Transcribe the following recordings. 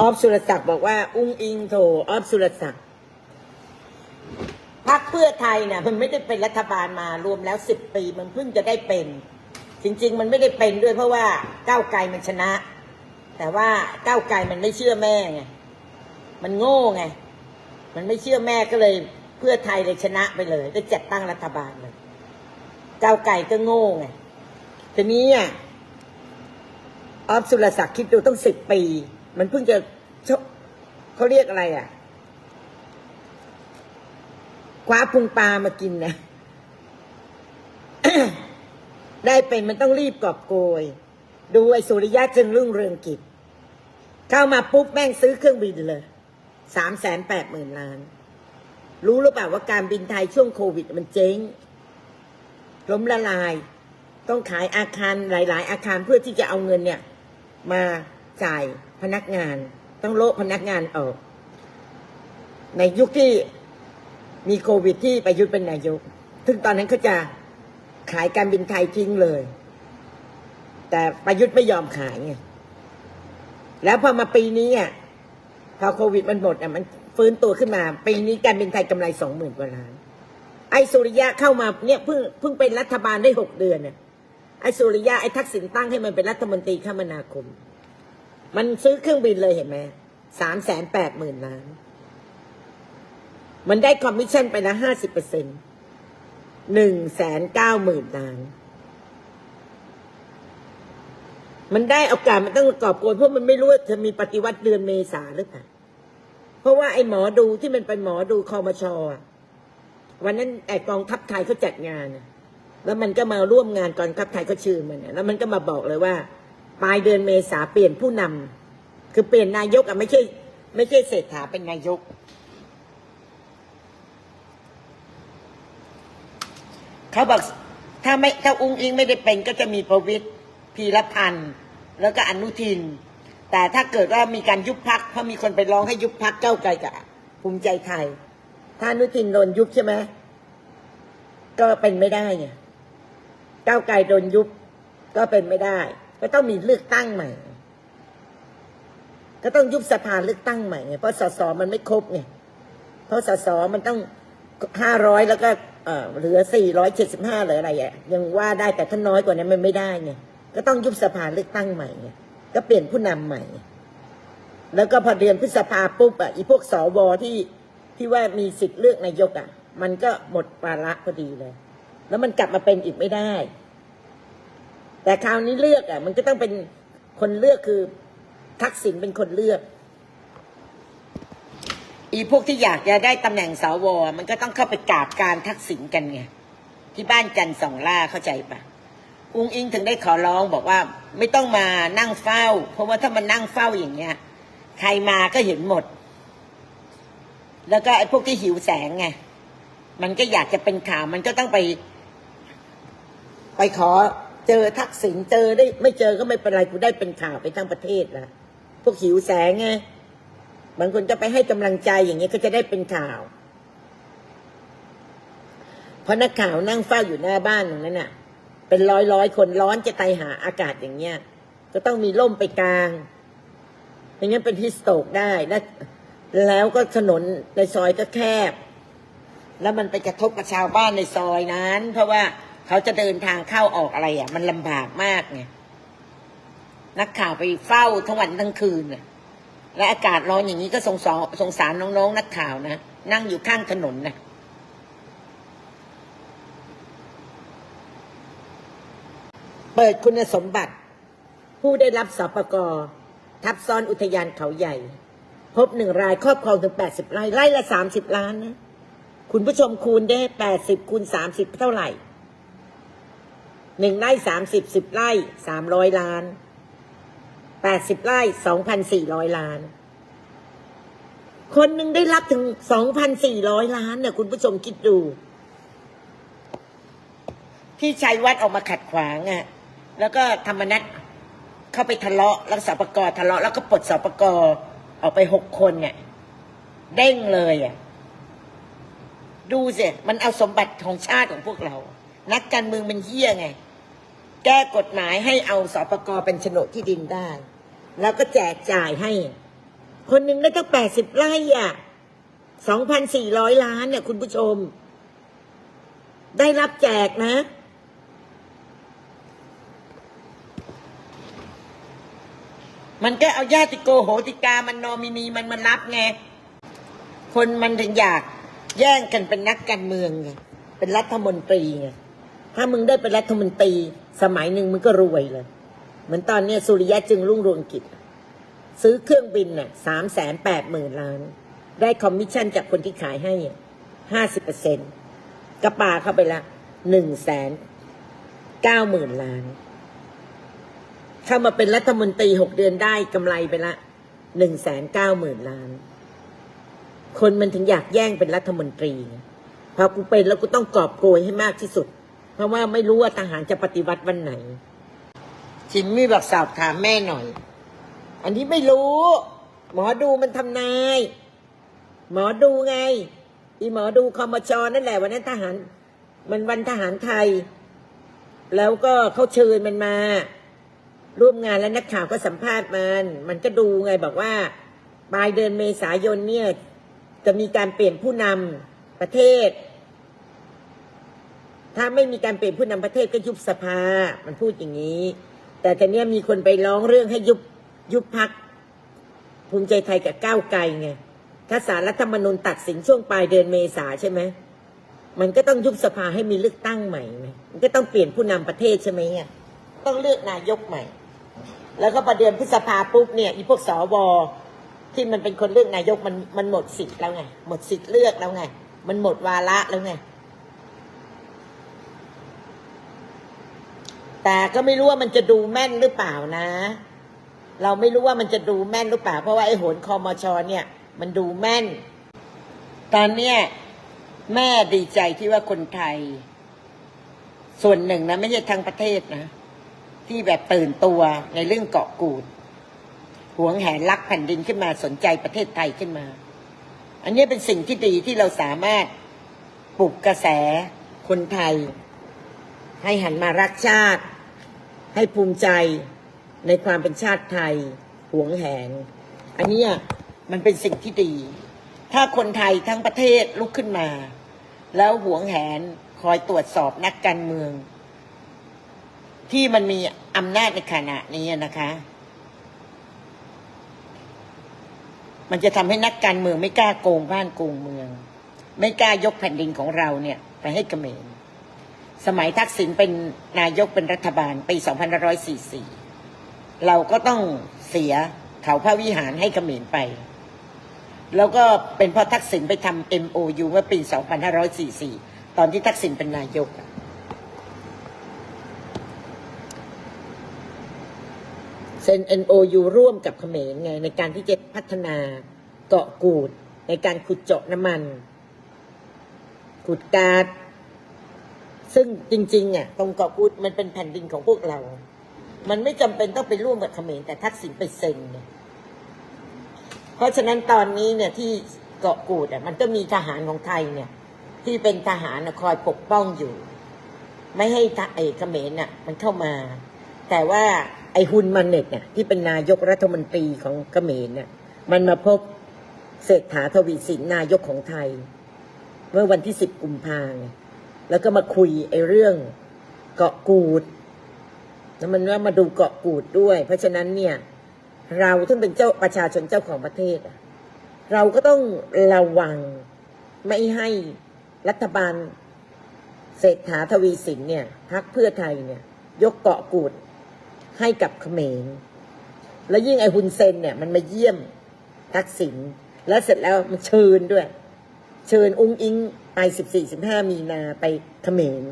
ออฟสุรศักดิ์บอกว่า อุ้งอิงโถออฟสุรศักดิ์พรรคเพื่อไทยเนี่ยมันไม่ได้เป็นรัฐบาลมารวมแล้วสิบปี มันเพิ่งจะได้เป็น จริง ๆ มันไม่ได้เป็นด้วยเพราะว่าก้าวไกลมันชนะ แต่ว่าก้าวไกลมันไม่เชื่อแม่ไงมันโง่ไง มันไม่เชื่อแม่ก็เลยเพื่อไทยเลยชนะไปเลยได้จัดตั้งรัฐบาลเลยก้าวไกลก็โง่ไงทีนี้อะออฟสุรศักดิ์คิดดูต้องสิบปี มันเพิ่งจะเขาเรียกอะไรอะคว้าพุงปลามากินนะได้เป็นมันต้องรีบกอบโกย ดูไอ้สุริยะจึงรุ่งเรืองกิจ เข้ามาปุ๊บแม่งซื้อเครื่องบินเลยสามแสนแปดหมื่นล้าน รู้หรือเปล่าว่าการบินไทยช่วงโควิดมันเจ๊ง ล้มละลาย ต้องขายอาคารหลาย ๆ อาคารเพื่อที่จะเอาเงินเนี่ย มาจ่าย พนักงาน ต้องโละพนักงานออก ในยุคที่มีโควิดที่ประยุทธ์เป็นนายกซึ่งตอนนั้นเขาจะขายการบินไทยทิ้งเลย แต่ประยุทธ์ไม่ยอมขายไงแล้วพอมาปีนี้อะพอโควิดมันหมดอะมันฟื้นตัวขึ้นมา ปีนี้การบินไทยกำไรสองหมื่นกว่าล้าน ไอ้สุริยะเข้ามาเนี่ยเพิ่งเพิ่งเป็นรัฐบาลได้หกเดือนเนี่ยไอ้สุริยะไอ้ทักษิณตั้งให้มันเป็นรัฐมนตรีคมนาคม มันซื้อเครื่องบินเลยเห็นไหมสามแสนแปดหมื่นล้าน มันได้คอมมิชชั่นไปละห้าสิบเปอร์เซ็นหนึ่งแสนเก้าหมื่นล้าน มันได้โอกาสมันต้องกอบโกยเพราะมันไม่รู้ว่าจะมีปฏิวัติเดือนเมษาหรือเปล่า เพราะว่าไอ้หมอดูที่มันเป็นหมอดูคอมชอวันนั้นไอ้กองทัพไทยเขาจัดงาน แล้วมันก็มาร่วมงานกองทัพไทยเขาชื่อมัน แล้วมันก็มาบอกเลยว่า ปลายเดือนเมษาเปลี่ยนผู้นำคือเปลี่ยนนายกอะไม่ใช่ ไม่ใช่เศรษฐาเป็นนายก เขาบอกถ้าไม่ถ้าอุ้งอิงไม่ได้เป็นก็จะมีประวิตรพีรพันธ์แล้วก็อนุทิน แต่ถ้าเกิดว่ามีการยุบพักเพราะมีคนไปร้องให้ยุบพักเก้าไกลกับภูมิใจไทย ถ้าอนุทินโดนยุบใช่ไหมก็เป็นไม่ได้ไงก้าไกลโดนยุบก็เป็นไม่ได้ ก็ต้องมีเลือกตั้งใหม่ ก็ต้องยุบสภาเลือกตั้งใหม่ไงเพราะสสมันไม่ครบไงเพราะสสมันต้องห้าร้อยแล้วก็เอ่อเหลือสี่ร้อยเจ็ดสิบห้าหรืออะไรอะยังว่าได้แต่ถ้าน้อยกว่านั้นมันไม่ได้ไงก็ต้องยุบสภาเลือกตั้งใหม่ไงก็เปลี่ยนผู้นำใหม่ แล้วก็พอเดือนพฤษภาปุ๊บอะอีพวกสวที่ที่ว่ามีสิทธิ์เลือกนายกอะ มันก็หมดวาระพอดีเลย แล้วมันกลับมาเป็นอีกไม่ได้ แต่คราวนี้เลือกอะ มันก็ต้องเป็นคนเลือกคือ ทักษิณเป็นคนเลือก อีพวกที่อยากจะได้ตำแหน่งสวมันก็ต้องเข้าไปกราบการทักษิณกันไงที่บ้านจันสองล่าเข้าใจปะอุ้งอิงถึงได้ขอร้องบอกว่า ไม่ต้องมานั่งเฝ้า เพราะว่าถ้ามันนั่งเฝ้าอย่างเงี้ย ใครมาก็เห็นหมด แล้วก็ไอ้พวกที่หิวแสงไงมันก็อยากจะเป็นข่าว มันก็ต้องไป ไปขอ เจอทักษิณเจอได้ ไม่เจอก็ไม่เป็นไรกูได้เป็นข่าวไปทั้งประเทศละพวกหิวแสงไงบางคนจะไปให้กำลังใจอย่างเงี้ยก็จะได้เป็นข่าว เพราะนักข่าวนั่งเฝ้าอยู่หน้าบ้านอย่างนั้นน่ะ เป็นร้อยร้อยคนร้อนจะตายหาอากาศอย่างเงี้ยก็ต้องมีร่มไปกลางไม่งั้นเป็นฮิสโตกได้แล้วแล้วก็ถนนในซอยก็แคบ แล้วมันไปกระทบกับชาวบ้านในซอยนั้น เพราะว่า เขาจะเดินทางเข้าออกอะไรอะ มันลำบากมากไงนักข่าวไปเฝ้าทั้งวันทั้งคืนน่ะและอากาศร้อนอย่างนี้ก็สงสารสงสารน้องๆนักข่าวนะนั่งอยู่ข้างถนนนะเปิดคุณสมบัติ ผู้ได้รับสปกทับซ้อนอุทยานเขาใหญ่ พบหนึ่งรายครอบครองถึงแปดสิบไร่ไร่ละสามสิบล้านนะ คุณผู้ชมคูณได้แปดสิบคูณสามสิบเท่าไหร่ หนึ่งไร่สามสิบสิบไร่สามร้อยล้านแปดสิบไร่สองพันสี่ร้อยล้าน คนหนึ่งได้รับถึงสองพันสี่ร้อยล้านเนี่ยคุณผู้ชมคิดดู ที่ชัยวัดออกมาขัดขวางอะ่ะ แล้วก็ธรรมนัตเข้าไปทะเลาะแล้วสปกทะเลาะแล้วก็ปลดสปกออกไปหกคนเนี่ยเด้งเลยอะ่ะดูสิมันเอาสมบัติของชาติของพวกเรา นักการเมืองมันเหี้ยไง แก้กฎหมายให้เอาสปกเป็นโฉนดที่ดินได้ แล้วก็แจกจ่ายให้ คนหนึ่งได้ตั้งแปดสิบไร่อะสองพันสี่ร้อยล้านเนี่ยคุณผู้ชม ได้รับแจกนะ มันก็เอาญาติโกโหติกามันนอมินีมันมารับไง คนมันถึงอยากแย่งกันเป็นนักการเมืองไงเป็นรัฐมนตรีไงถ้ามึงได้เป็นรัฐมนตรี สมัยหนึ่งมึงก็รวยเลย เหมือนตอนเนี้ยสุริยะจึงรุ่งเรืองกิจ ซื้อเครื่องบินน่ะสามแสนแปดหมื่นล้าน ได้คอมมิชชั่นจากคนที่ขายให้ห้าสิบเปอร์เซ็นต์กระปาเข้าไปละหนึ่งแสนเก้าหมื่นล้าน เข้ามาเป็นรัฐมนตรีหกเดือนได้กำไรไปละหนึ่งแสนเก้าหมื่นล้าน คนมันถึงอยากแย่งเป็นรัฐมนตรีพอกูเป็นแล้วกูต้องกอบโกยให้มากที่สุด เพราะว่าไม่รู้ว่าทหารจะปฏิวัติวันไหนจิมมี่บอกสอบถามแม่หน่อย อันนี้ไม่รู้ หมอดูมันทำนาย หมอดูไง อีหมอดูคอมชนั่นแหละวันนั้นทหาร มันวันทหารไทย แล้วก็เขาเชิญมันมา ร่วมงานแล้วนักข่าวก็สัมภาษณ์มัน มันก็ดูไงบอกว่าปลายเดือนเมษายนเนี่ย จะมีการเปลี่ยนผู้นำประเทศ ถ้าไม่มีการเปลี่ยนผู้นำประเทศก็ยุบสภา มันพูดอย่างนี้ แต่ทีเนี้มีคนไปร้องเรื่องให้ยุบยุบพักภูมิใจไทยกับก้าวไกลไง ถ้าสารรัฐธรรมนูญตัดสินช่วงปลายเดือนเมษาใช่ไหม มันก็ต้องยุบสภาให้มีเลือกตั้งใหม่ไหมมันก็ต้องเปลี่ยนผู้นำประเทศใช่ไหมอะต้องเลือกนายกใหม่ แล้วก็ประเดือนพฤษภาปุ๊บเนี่ยอีพวกสวที่มันเป็นคนเลือกนายกมันมันหมดสิทธิ์แล้วไง หมดสิทธิ์เลือกแล้วไง มันหมดวาระแล้วไง แต่ก็ไม่รู้ว่ามันจะดูแม่นหรือเปล่านะ เราไม่รู้ว่ามันจะดูแม่นหรือเปล่า เพราะว่าไอ้โหนคอมชเนี่ย มันดูแม่น ตอนเนี้ยแม่ดีใจที่ว่าคนไทย ส่วนหนึ่งนะไม่ใช่ทั้งประเทศนะ ที่แบบตื่นตัวในเรื่องเกาะกูดหวงแหนรักแผ่นดินขึ้นมาสนใจประเทศไทยขึ้นมา อันนี้เป็นสิ่งที่ดีที่เราสามารถปลุกกระแสคนไทย ให้หันมารักชาติ ให้ภูมิใจในความเป็นชาติไทยหวงแหน อันนี้มันเป็นสิ่งที่ดี ถ้าคนไทยทั้งประเทศลุกขึ้นมา แล้วหวงแหนคอยตรวจสอบนักการเมือง ที่มันมีอำนาจในขณะนี้นะคะ มันจะทำให้นักการเมืองไม่กล้าโกงบ้านโกงเมือง ไม่กล้ายกแผ่นดินของเราเนี่ย ไปให้เมร สมัยทักษิณเป็นนายกเป็นรัฐบาลปี 2544 เราก็ต้องเสียเขาพระวิหารให้เขมรไป แล้วก็เป็นเพราะทักษิณไปทำ MOU เมื่อปี 2544 ตอนที่ทักษิณเป็นนายก เซ็น NOU ร่วมกับเขมรไงในการที่จะพัฒนาเกาะกูด ในการขุดเจาะน้ำมัน ขุดก๊าซ ซึ่งจริงๆอะตรงเกาะกูดมันเป็นแผ่นดินของพวกเรา มันไม่จำเป็นต้องไปร่วมกับเขมรแต่ทักษิณไปเซ็นเนี่ยเพราะฉะนั้นตอนนี้เนี่ยที่เกาะกูดอะมันก็มีทหารของไทยเนี่ย ที่เป็นทหารคอยปกป้องอยู่ ไม่ให้ทะไอ้เขมรน่ะ มันเข้ามา แต่ว่าไอ้ฮุนมันเน็ตเนี่ยที่เป็นนายกรัฐมนตรีของเขมรเนี่ยมันมาพบเศรษฐาทวีสินนายกของไทย เมื่อวันที่สิบกุมภาพันธ์ แล้วก็มาคุยไอ้เรื่องเกาะกูดแล้วมันว่ามาดูเกาะกูดด้วย เพราะฉะนั้นเนี่ย เราซึ่งเป็นเจ้าประชาชนเจ้าของประเทศ เราก็ต้องระวังไม่ให้รัฐบาลเศรษฐาทวีสินเนี่ยพักเพื่อไทยเนี่ย ยกเกาะกูดให้กับเขมรแล้วยิ่งไอ้ฮุนเซนเนี่ยมันมาเยี่ยมทักษิณแล้วเสร็จแล้วมันเชิญด้วย เชิญอุ้งอิง ไปสิบสี่สิบห้ามีนาไปเขมร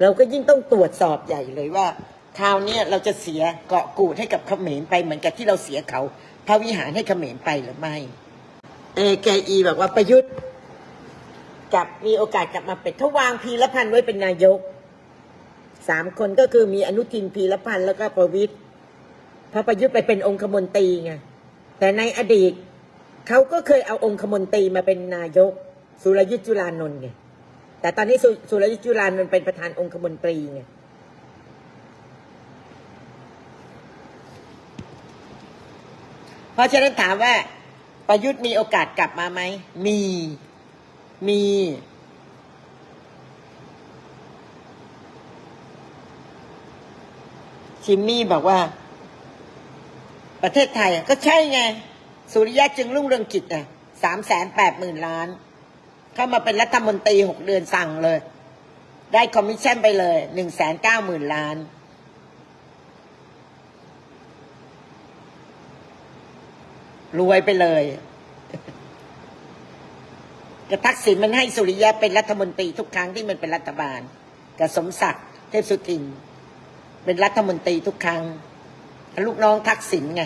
เราก็ยิ่งต้องตรวจสอบใหญ่เลยว่าคราวเนี้ยเราจะเสียเกาะกูดให้กับเขมรไปเหมือนกับที่เราเสียเขาพระวิหารให้เขมรไปหรือไม่ เอแกอีบอกว่าประยุทธ์กลับมีโอกาสกลับมาเป็นทวางพีรพันธ์ไว้เป็นนายกสามคนก็คือมีอนุทินพีรพันธ์แล้วก็ประวิตยพระประยุทธ์ไปเป็นองคมนตรีไงแต่ในอดีตเขาก็เคยเอาองคมนตรีมาเป็นนายก สุรยุทธ์จุลานนท์ไงแต่ตอนนี้สุรยุทธ์จุลานนท์เป็นประธานองคมนตรีไงเพราะฉะนั้นถามว่า ประยุทธ์มีโอกาสกลับมาไหม มี มี ชิมมี่บอกว่า ประเทศไทยก็ใช่ไง สุริยะจึงรุ่งเรืองกิจอะสามแสนแปดหมื่นล้าน เข้ามาเป็นรัฐมนตรีหกเดือนสั่งเลย ได้คอมมิชชั่นไปเลยหนึ่งแสนเก้าหมื่นล้านรวยไปเลยกระทักษิณมันให้สุริยะเป็นรัฐมนตรีทุกครั้งที่มันเป็นรัฐบาลกับสมศักดิ์เทพสุทิน เป็นรัฐมนตรีทุกครั้ง ลูกน้องทักษิณไง